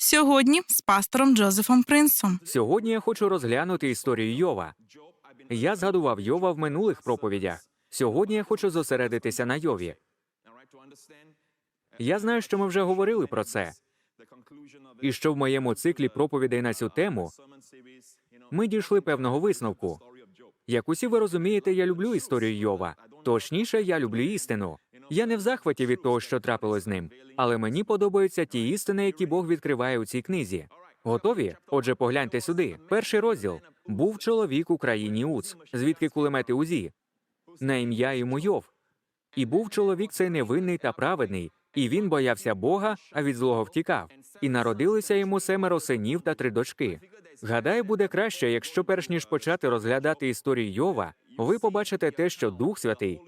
Сьогодні з пастором Джозефом Принсом. Сьогодні я хочу розглянути історію Йова. Я згадував Йова в минулих проповідях. Сьогодні я хочу зосередитися на Йові. Я знаю, що ми вже говорили про це, і що в моєму циклі проповідей на цю тему ми дійшли певного висновку. Як усі ви розумієте, я люблю історію Йова. Точніше, я люблю істину. Я не в захваті від того, що трапилось з ним, але мені подобаються ті істини, які Бог відкриває у цій книзі. Готові? Отже, погляньте сюди. Перший розділ був чоловік у країні Уц, звідки кулемети Узі, на ім'я йому Йов. І був чоловік цей невинний та праведний, і він боявся Бога, а від злого втікав. І народилися йому семеро синів та три дочки. Гадаю, буде краще, якщо перш ніж почати розглядати історію Йова, ви побачите те, що Дух Святий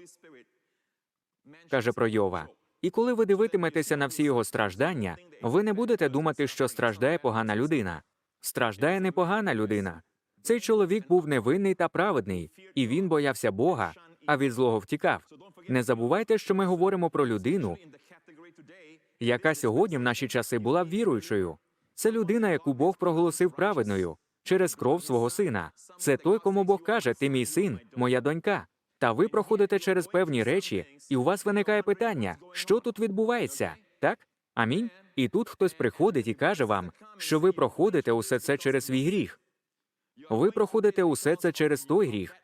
каже про Йова. І коли ви дивитиметеся на всі його страждання, ви не будете думати, що страждає погана людина. Страждає непогана людина. Цей чоловік був невинний та праведний, і він боявся Бога, а від злого втікав. Не забувайте, що ми говоримо про людину, яка сьогодні в наші часи була віруючою. Це людина, яку Бог проголосив праведною через кров свого сина. Це той, кому Бог каже: Ти мій син, моя донька. Та ви проходите через певні речі, і у вас виникає питання, що тут відбувається, так? Амінь. І тут хтось приходить і каже вам, що ви проходите усе це через свій гріх. Ви проходите усе це через той гріх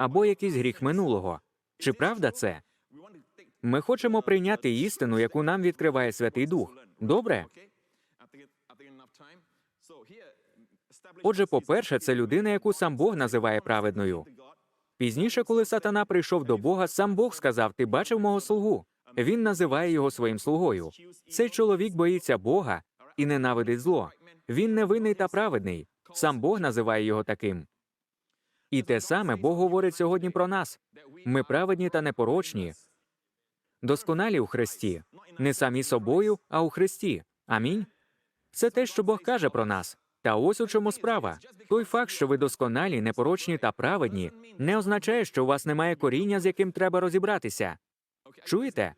або якийсь гріх минулого. Чи правда це? Ми хочемо прийняти істину, яку нам відкриває Святий Дух. Добре? Отже, по-перше, це людина, яку сам Бог називає праведною. Пізніше, коли сатана прийшов до Бога, сам Бог сказав: Ти бачив мого слугу. Він називає його своїм слугою. Цей чоловік боїться Бога і ненавидить зло. Він невинний та праведний. Сам Бог називає його таким. І те саме Бог говорить сьогодні про нас. Ми праведні та непорочні, досконалі у Христі, не самі собою, а у Христі. Амінь. Це те, що Бог каже про нас. Та ось у чому справа. Той факт, що ви досконалі, непорочні та праведні, не означає, що у вас немає коріння, з яким треба розібратися. Чуєте?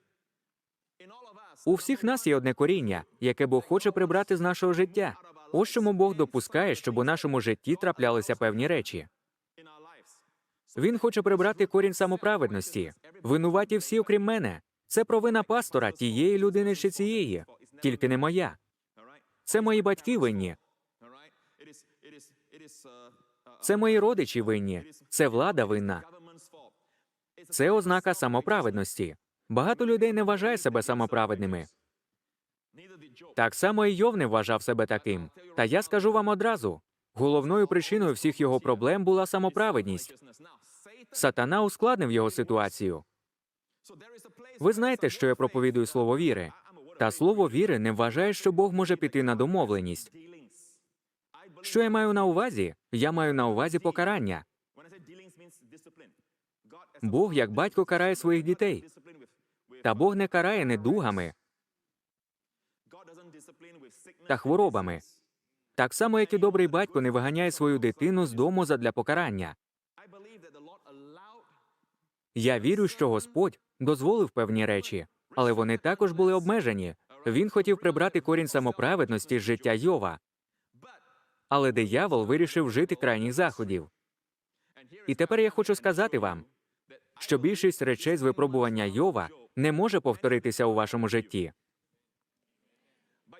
У всіх нас є одне коріння, яке Бог хоче прибрати з нашого життя. Ось чому Бог допускає, щоб у нашому житті траплялися певні речі. Він хоче прибрати корінь самоправедності. Винуваті всі, окрім мене. Це провина пастора, тієї людини чи цієї, тільки не моя. Це мої батьки винні. Це мої родичі винні. Це влада винна. Це ознака самоправедності. Багато людей не вважає себе самоправедними. Так само і Йов не вважав себе таким. Та я скажу вам одразу: головною причиною всіх його проблем була самоправедність. Сатана ускладнив його ситуацію. Ви знаєте, що я проповідую слово віри. Та слово віри не вважає, що Бог може піти на домовленість. Що я маю на увазі? Я маю на увазі покарання. Бог, як батько, карає своїх дітей. Та Бог не карає недугами та хворобами. Так само, як і добрий батько не виганяє свою дитину з дому задля покарання. Я вірю, що Господь дозволив певні речі, але вони також були обмежені. Він хотів прибрати корінь самоправедності з життя Йова. Але диявол вирішив жити крайніх заходів. І тепер я хочу сказати вам, що більшість речей з випробування Йова не може повторитися у вашому житті.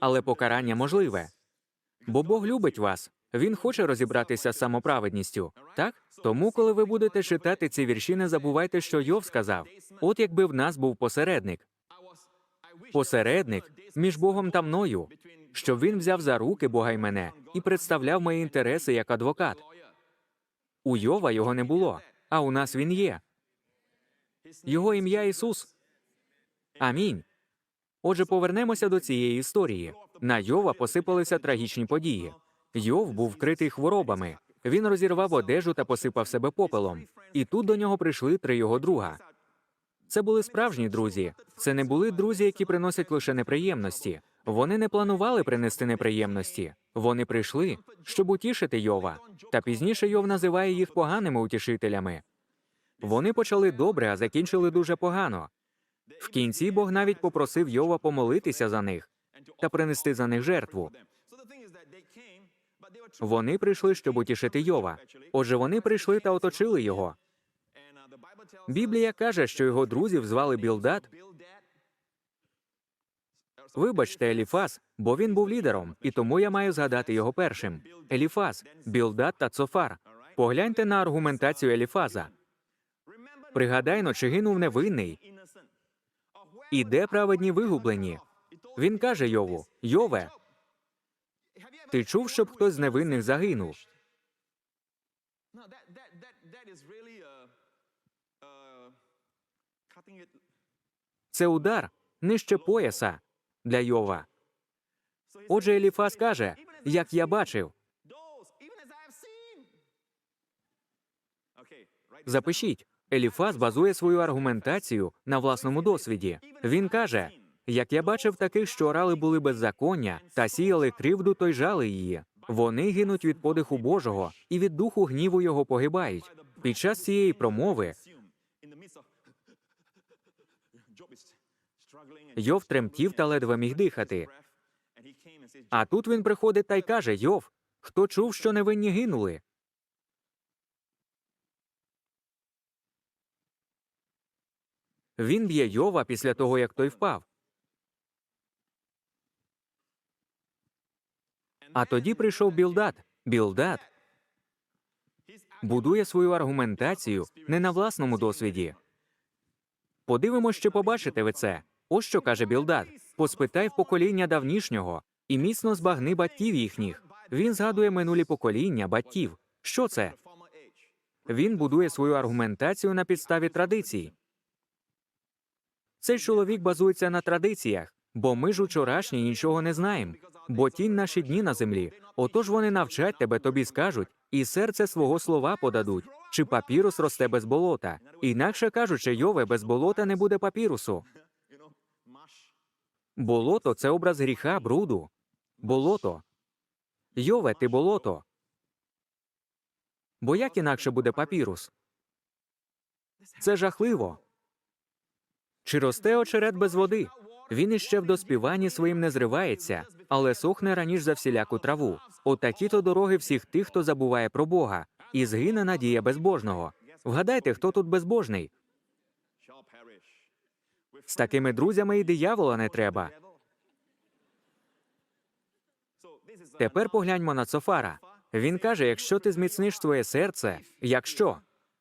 Але покарання можливе. Бо Бог любить вас. Він хоче розібратися з самоправедністю. Так? Тому, коли ви будете читати ці вірші, не забувайте, що Йов сказав: от якби в нас був посередник. Посередник між Богом та мною, щоб він взяв за руки Бога й мене і представляв мої інтереси як адвокат. У Йова його не було, а у нас він є. Його ім'я Ісус. Амінь. Отже, повернемося до цієї історії. На Йова посипалися трагічні події. Йов був вкритий хворобами. Він розірвав одежу та посипав себе попелом. І тут до нього прийшли три його друга. Це були справжні друзі. Це не були друзі, які приносять лише неприємності. Вони не планували принести неприємності. Вони прийшли, щоб утішити Йова. Та пізніше Йов називає їх поганими утішителями. Вони почали добре, а закінчили дуже погано. В кінці Бог навіть попросив Йова помолитися за них та принести за них жертву. Вони прийшли, щоб утішити Йова. Отже, вони прийшли та оточили його. Біблія каже, що його друзів звали Білдат. Вибачте, Еліфаз, бо він був лідером, і тому я маю згадати його першим. Еліфаз, Білдат та Цофар. Погляньте на аргументацію Еліфаза. Пригадайно, чи гинув невинний, і де праведні вигублені. Він каже Йову: Йове, ти чув, щоб хтось з невинних загинув? Це удар нижче пояса для Йова. Отже, Еліфаз каже, як я бачив. Запишіть, Еліфаз базує свою аргументацію на власному досвіді. Він каже: як я бачив таких, що орали були беззаконня та сіяли кривду, то й жали її. Вони гинуть від подиху Божого і від духу гніву його погибають. Під час цієї промови Йов тремтів та ледве міг дихати. А тут він приходить та й каже: Йов, хто чув, що невинні гинули? Він б'є Йова після того, як той впав. А тоді прийшов Білдат. Білдат будує свою аргументацію не на власному досвіді. Подивимось, чи побачите ви це. Ось що каже Білдат: поспитай в покоління давнішнього і міцно збагни батьків їхніх. Він згадує минулі покоління батьків. Що це? Він будує свою аргументацію на підставі традицій. Цей чоловік базується на традиціях, бо ми ж учорашні нічого не знаємо. Бо тінь наші дні на землі. Отож вони навчать тебе, тобі скажуть, і серце свого слова подадуть. Чи папірус росте без болота? Інакше кажучи, Йове, без болота не буде папірусу. Болото це образ гріха, бруду. Болото. Йове, ти болото. Бо як інакше буде папірус? Це жахливо. Чи росте очерет без води? Він іще в доспіванні своїм не зривається, але сохне раніш за всіляку траву. Отакі то дороги всіх тих, хто забуває про Бога, і згине надія безбожного. Вгадайте, хто тут безбожний? З такими друзями і диявола не треба. Тепер погляньмо на Цофара. Він каже: якщо ти зміцниш своє серце, якщо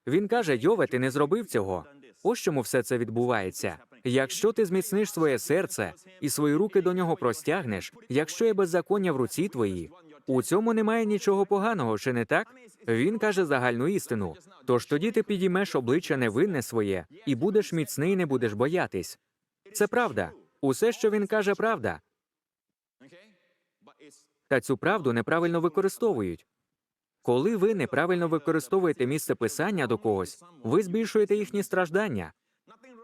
він каже, Йове, ти не зробив цього. Ось чому все це відбувається. Якщо ти зміцниш своє серце і свої руки до нього простягнеш, якщо є беззаконня в руці твоїй, у цьому немає нічого поганого, чи не так? Він каже загальну істину. Тож тоді ти підіймеш обличчя невинне своє і будеш міцний, не будеш боятись. Це правда. Усе, що він каже, правда. Та цю правду неправильно використовують. Коли ви неправильно використовуєте місце писання до когось, ви збільшуєте їхні страждання.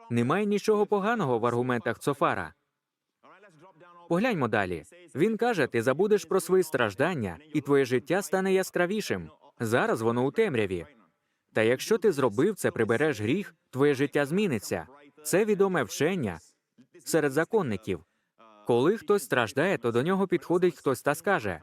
Немає нічого поганого в аргументах Цофара. Погляньмо далі. Він каже: ти забудеш про свої страждання, і твоє життя стане яскравішим. Зараз воно у темряві. Та якщо ти зробив це, прибереш гріх, твоє життя зміниться. Це відоме вчення серед законників. Коли хтось страждає, то до нього підходить хтось та скаже: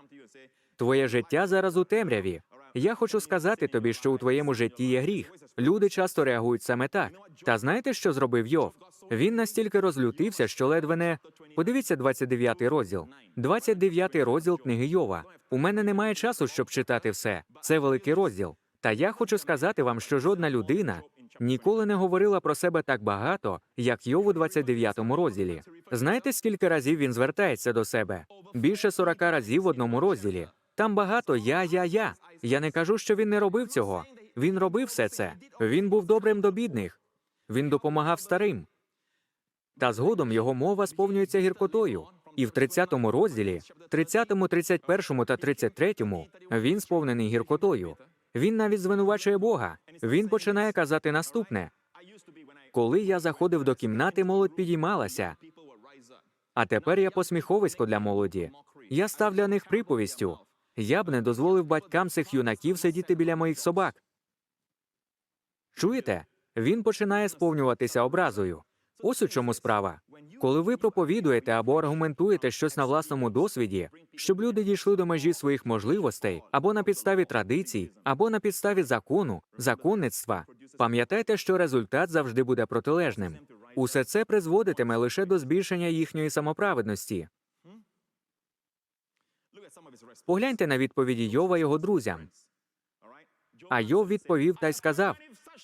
Твоє життя зараз у темряві. Я хочу сказати тобі, що у твоєму житті є гріх. Люди часто реагують саме так. Та знаєте, що зробив Йов? Він настільки розлютився, що ледве не подивіться 29 розділ. 29 розділ книги Йова. У мене немає часу, щоб читати все. Це великий розділ. Та я хочу сказати вам, що жодна людина ніколи не говорила про себе так багато, як Йов у 29 розділі. Знаєте, скільки разів він звертається до себе? Більше 40 разів в одному розділі. Там багато я, я, я. Я не кажу, що він не робив цього. Він робив все це. Він був добрим до бідних. Він допомагав старим. Та згодом його мова сповнюється гіркотою. І в 30-му розділі, 30-му, 31-му та 33-му він сповнений гіркотою. Він навіть звинувачує Бога. Він починає казати наступне: коли я заходив до кімнати, молодь підіймалася. А тепер я посміховисько для молоді. Я став для них приповістю. Я б не дозволив батькам цих юнаків сидіти біля моїх собак. Чуєте? Він починає сповнюватися образою. Ось у чому справа. Коли ви проповідуєте або аргументуєте щось на власному досвіді, щоб люди дійшли до межі своїх можливостей, або на підставі традицій, або на підставі закону, законництва, пам'ятайте, що результат завжди буде протилежним. Усе це призводитиме лише до збільшення їхньої самоправедності. Погляньте на відповіді Йова його друзям. А Йов відповів та й сказав: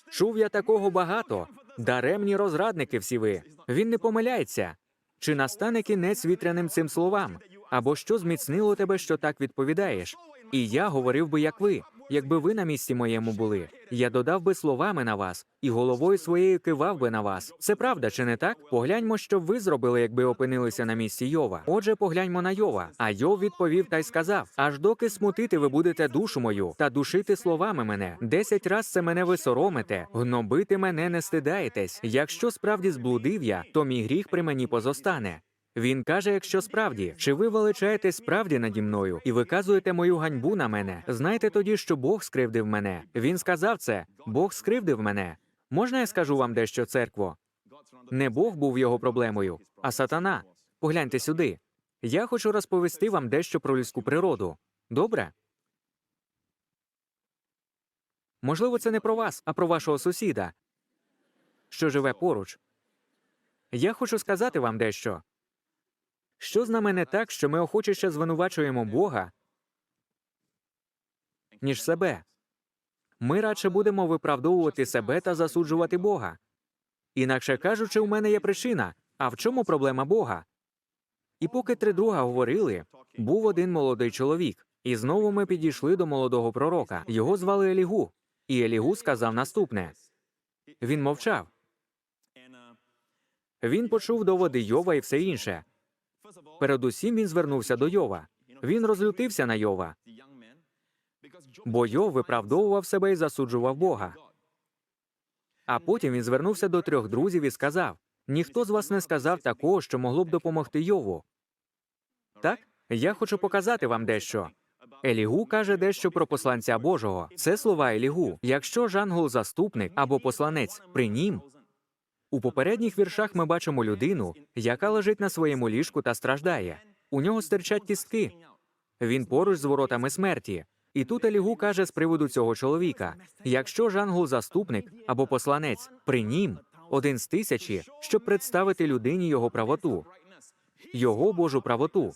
Чув я такого багато. Даремні розрадники всі ви. Він не помиляється. Чи настане кінець вітряним цим словам? Або що зміцнило тебе, що так відповідаєш? І я говорив би, як ви, якби ви на місці моєму були. Я додав би словами на вас, і головою своєю кивав би на вас. Це правда, чи не так? Погляньмо, що б ви зробили, якби опинилися на місці Йова. Отже, погляньмо на Йова. А Йов відповів та й сказав: Аж доки смутити ви будете душу мою та душити словами мене. Десять раз це мене ви соромите, гнобити мене не стидаєтесь. Якщо справді зблудив я, то мій гріх при мені позостане. Він каже, якщо справді, чи ви величаєте справді наді мною і виказуєте мою ганьбу на мене, знайте тоді, що Бог скривдив мене. Він сказав це: Бог скривдив мене. Можна я скажу вам дещо, церкво? Не Бог був його проблемою, а сатана. Погляньте сюди. Я хочу розповісти вам дещо про людську природу. Добре? Можливо, це не про вас, а про вашого сусіда, що живе поруч. Я хочу сказати вам дещо. Що з нами не так, що ми охочіше звинувачуємо Бога, ніж себе? Ми радше будемо виправдовувати себе та засуджувати Бога. Інакше кажучи, у мене є причина. А в чому проблема Бога? І поки три друга говорили, був один молодий чоловік. І знову ми підійшли до молодого пророка. Його звали Елігу. І Елігу сказав наступне: він мовчав. Він почув доводи Йова і все інше. Передусім він звернувся до Йова. Він розлютився на Йова, бо Йов виправдовував себе і засуджував Бога. А потім він звернувся до трьох друзів і сказав: ніхто з вас не сказав такого, що могло б допомогти Йову. Так, я хочу показати вам дещо. Елігу каже дещо про посланця Божого. Це слова Елігу. Якщо ж ангел заступник або посланець при нім, у попередніх віршах ми бачимо людину, яка лежить на своєму ліжку та страждає. У нього стирчать кістки. Він поруч з воротами смерті. І тут Елігу каже з приводу цього чоловіка: якщо ж ангел заступник або посланець при нім один з тисячі, щоб представити людині його правоту, його Божу правоту.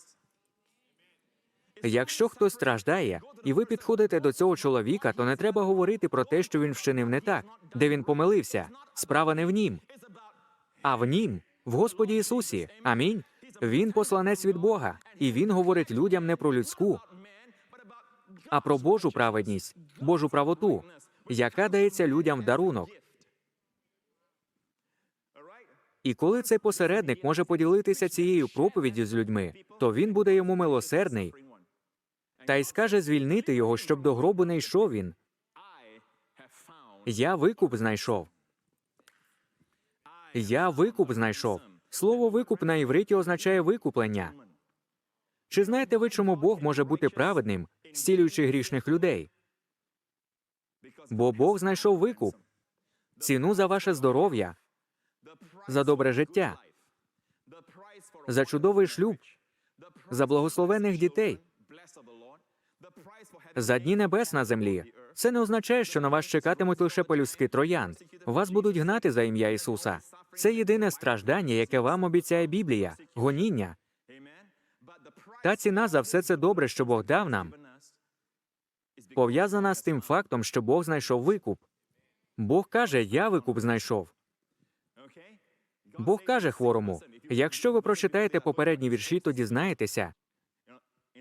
Якщо хтось страждає, і ви підходите до цього чоловіка, то не треба говорити про те, що він вчинив не так, де він помилився. Справа не в нім, а в нім, в Господі Ісусі. Амінь. Він посланець від Бога, і він говорить людям не про людську, а про Божу праведність, Божу правоту, яка дається людям в дарунок. І коли цей посередник може поділитися цією проповіддю з людьми, то він буде йому милосердний та й скаже звільнити його, щоб до гробу не йшов він. Я викуп знайшов. Я викуп знайшов. Слово викуп на івриті означає викуплення. Чи знаєте ви, чому Бог може бути праведним, зцілюючи грішних людей? Бо Бог знайшов викуп, ціну за ваше здоров'я, за добре життя, за чудовий шлюб, за благословених дітей, за дні небес на землі. Це не означає, що на вас чекатимуть лише пелюстки троянд. Вас будуть гнати за ім'я Ісуса. Це єдине страждання, яке вам обіцяє Біблія, гоніння. Та ціна за все це добре, що Бог дав нам, пов'язана з тим фактом, що Бог знайшов викуп. Бог каже, я викуп знайшов. Бог каже хворому: якщо ви прочитаєте попередні вірші, то дізнаєтеся,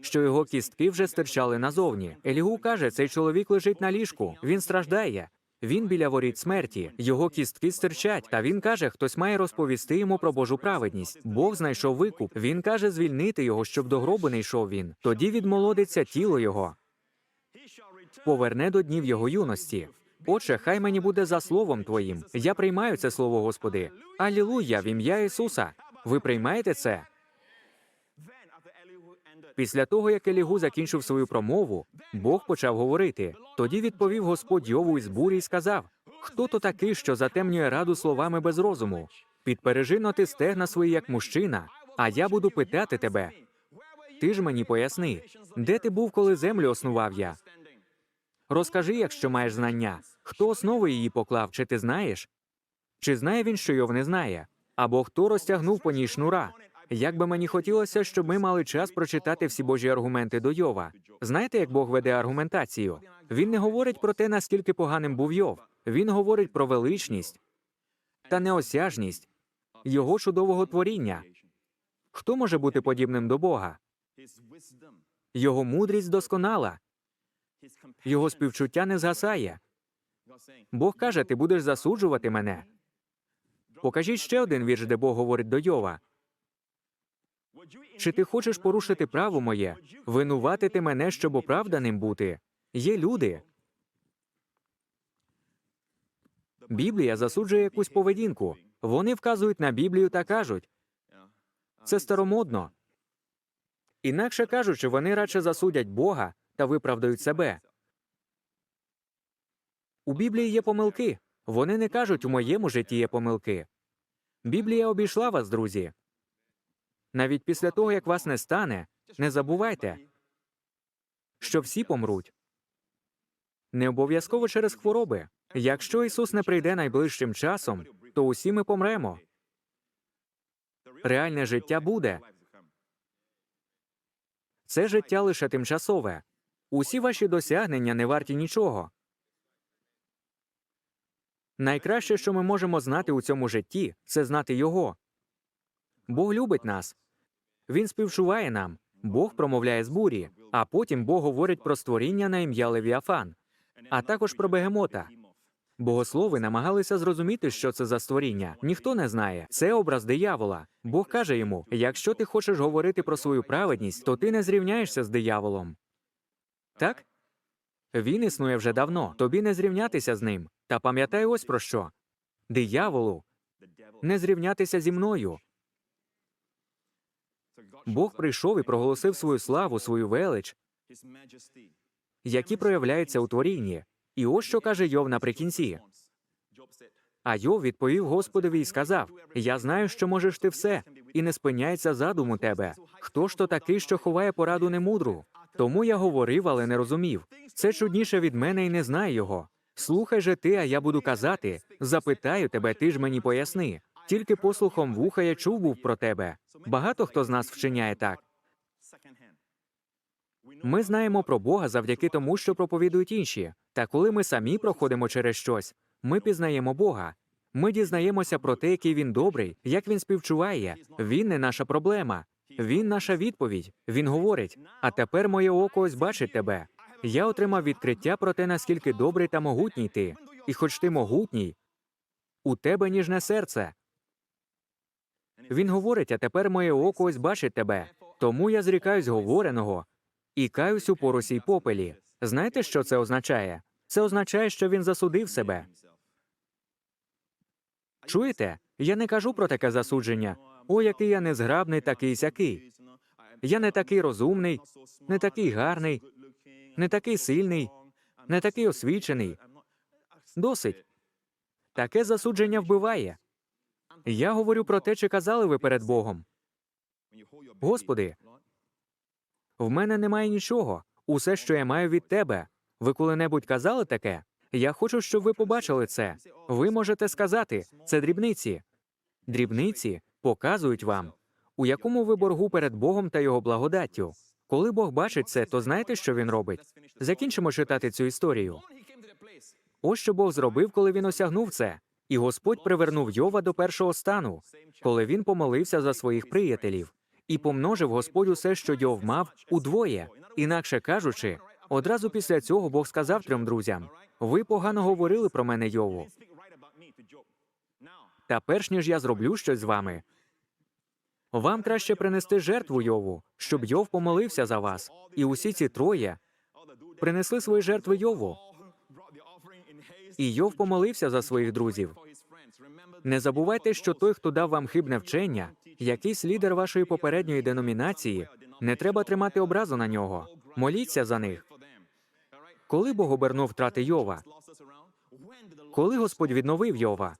що його кістки вже стирчали назовні. Елігу каже, цей чоловік лежить на ліжку, він страждає. Він біля воріт смерті, його кістки стирчать. Та він каже, хтось має розповісти йому про Божу праведність. Бог знайшов викуп. Він каже звільнити його, щоб до гробу не йшов він. Тоді відмолодиться тіло його, поверне до днів його юності. Отже, хай мені буде за словом твоїм. Я приймаю це слово, Господи. Алілуя, в ім'я Ісуса. Ви приймаєте це? Після того, як Елігу закінчив свою промову, Бог почав говорити. Тоді відповів Господь Йову із бурі і сказав: Хто то такий, що затемнює раду словами без розуму? Підпережи ноти стегна свої як мужчина, а я буду питати тебе. Ти ж мені поясни, де ти був, коли землю основав я? Розкажи, якщо маєш знання, хто основи її поклав, чи ти знаєш? Чи знає він, що Йов не знає? Або хто розтягнув по ній шнура? Як би мені хотілося, щоб ми мали час прочитати всі Божі аргументи до Йова. Знаєте, як Бог веде аргументацію? Він не говорить про те, наскільки поганим був Йов. Він говорить про величність та неосяжність його чудового творіння. Хто може бути подібним до Бога? Його мудрість досконала, його співчуття не згасає. Бог каже, ти будеш засуджувати мене. Покажіть ще один вірш, де Бог говорить до Йова. Чи ти хочеш порушити право моє, винуватити мене, щоб оправданим бути? Є люди. Біблія засуджує якусь поведінку. Вони вказують на Біблію та кажуть, це старомодно. Інакше кажучи, вони радше засудять Бога та виправдають себе. У Біблії є помилки. Вони не кажуть, у моєму житті є помилки. Біблія обійшла вас, друзі. Навіть після того, як вас не стане, не забувайте, що всі помруть. Не обов'язково через хвороби. Якщо Ісус не прийде найближчим часом, то усі ми помремо. Реальне життя буде. Це життя лише тимчасове. Усі ваші досягнення не варті нічого. Найкраще, що ми можемо знати у цьому житті, це знати Його. Бог любить нас. Він співчуває нам. Бог промовляє з бурі, а потім Бог говорить про створіння на ім'я Левіафан, а також про бегемота. Богослови намагалися зрозуміти, що це за створіння. Ніхто не знає. Це образ диявола. Бог каже йому: якщо ти хочеш говорити про свою праведність, то ти не зрівняєшся з дияволом. Так? Він існує вже давно. Тобі не зрівнятися з ним. Та пам'ятай ось про що. Дияволу не зрівнятися зі мною. Бог прийшов і проголосив свою славу, свою велич, які проявляються у творінні. І ось що каже Йов наприкінці. А Йов відповів Господові і сказав: Я знаю, що можеш ти все, і не спиняється задум у тебе. Хто ж то такий, що ховає пораду немудру? Тому я говорив, але не розумів. Це чудніше від мене і не знаю його. Слухай же ти, а я буду казати. Запитаю тебе, ти ж мені поясни. Тільки послухом вуха я чув був про тебе. Багато хто з нас вчиняє так. Ми знаємо про Бога завдяки тому, що проповідують інші. Та коли ми самі проходимо через щось, ми пізнаємо Бога. Ми дізнаємося про те, який він добрий, як він співчуває. Він не наша проблема. Він наша відповідь. Він говорить: а тепер моє око ось бачить тебе. Я отримав відкриття про те, наскільки добрий та могутній ти. І хоч ти могутній, у тебе ніжне серце. Він говорить, а тепер моє око ось бачить тебе. Тому я зрікаюсь говореного і каюсь у поросі й попелі. Знаєте, що це означає? Це означає, що він засудив себе. Чуєте? Я не кажу про таке засудження. О, який я незграбний, такий сякий. Я не такий розумний, не такий гарний, не такий сильний, не такий освічений. Досить. Таке засудження вбиває. Я говорю про те, чи казали ви перед Богом. Господи, в мене немає нічого. Усе, що я маю від тебе. Ви коли-небудь казали таке? Я хочу, щоб ви побачили це. Ви можете сказати, це дрібниці. Дрібниці показують вам, у якому ви боргу перед Богом та його благодаттю. Коли Бог бачить це, то знаєте, що він робить? Закінчимо читати цю історію. Ось що Бог зробив, коли він осягнув це. І Господь привернув Йова до першого стану, коли він помолився за своїх приятелів, і помножив Господь усе, що Йов мав, удвоє. Інакше кажучи, одразу після цього Бог сказав трьом друзям: ви погано говорили про мене Йову. Та перш ніж я зроблю щось з вами, вам краще принести жертву Йову, щоб Йов помолився за вас. І усі ці троє принесли свої жертви Йову. І Йов помолився за своїх друзів. Не забувайте, що той, хто дав вам хибне вчення, якийсь лідер вашої попередньої деномінації, не треба тримати образу на нього. Моліться за них. Коли Бог обернув втрати Йова? Коли Господь відновив Йова?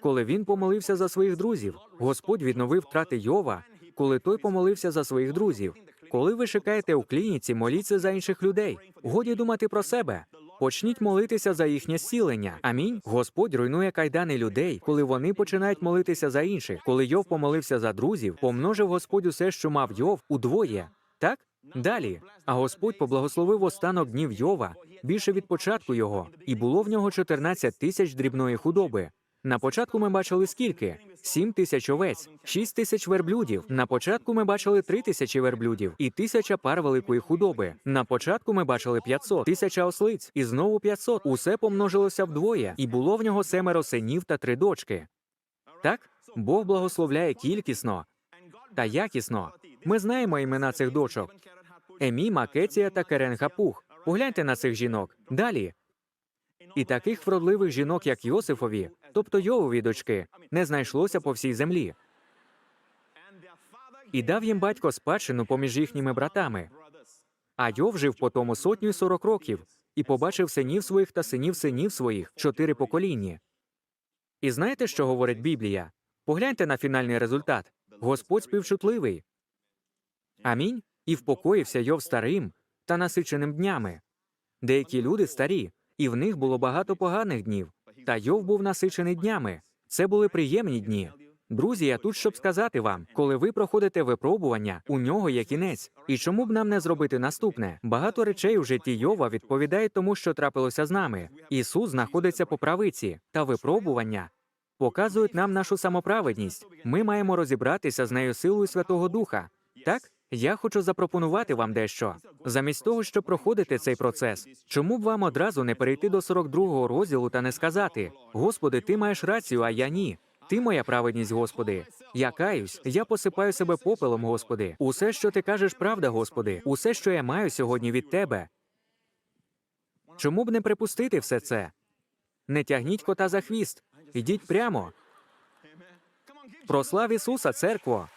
коли він помолився за своїх друзів. Господь відновив втрати Йова, коли той помолився за своїх друзів. Коли ви шукаєте у клініці, моліться за інших людей. Годі думати про себе. Почніть молитися за їхнє зцілення. Амінь. Господь руйнує кайдани людей, коли вони починають молитися за інших. Коли Йов помолився за друзів, помножив Господь усе, що мав Йов, удвоє. Так? Далі. А Господь поблагословив останок днів Йова більше від початку його, і було в нього 14 тисяч дрібної худоби. На початку ми бачили скільки? Сім тисяч овець, шість тисяч верблюдів. На початку ми бачили три тисячі верблюдів і тисяча пар великої худоби. На початку ми бачили 500, тисяча ослиць, і знову 500. Усе помножилося вдвоє, і було в нього семеро синів та три дочки. Так, Бог благословляє кількісно та якісно. Ми знаємо імена цих дочок: Емі, Макеція та Керен Гапух. Погляньте на цих жінок. Далі. І таких вродливих жінок, як Йосифові, тобто Йовові дочки, не знайшлося по всій землі. І дав їм батько спадщину поміж їхніми братами. А Йов жив по тому сотню й сорок років і побачив синів своїх та синів синів своїх чотири покоління. І знаєте, що говорить Біблія? Погляньте на фінальний результат. Господь співчутливий. Амінь. І впокоївся Йов старим та насиченим днями. Деякі люди старі, і в них було багато поганих днів. Та Йов був насичений днями. Це були приємні дні. Друзі, я тут, щоб сказати вам, коли ви проходите випробування, у нього є кінець. І чому б нам не зробити наступне? Багато речей у житті Йова відповідають тому, що трапилося з нами. Ісус знаходиться по правиці, та випробування показують нам нашу самоправедність. Ми маємо розібратися з нею силою Святого Духа. Так? Я хочу запропонувати вам дещо. Замість того, щоб проходити цей процес, чому б вам одразу не перейти до 42-го розділу та не сказати: Господи, ти маєш рацію, а я ні. Ти моя праведність, Господи. Я каюсь, я посипаю себе попелом, Господи. Усе, що ти кажеш, правда, Господи, усе, що я маю сьогодні від Тебе. Чому б не припустити все це? Не тягніть кота за хвіст. Ідіть прямо. Прослав Ісуса, церкво.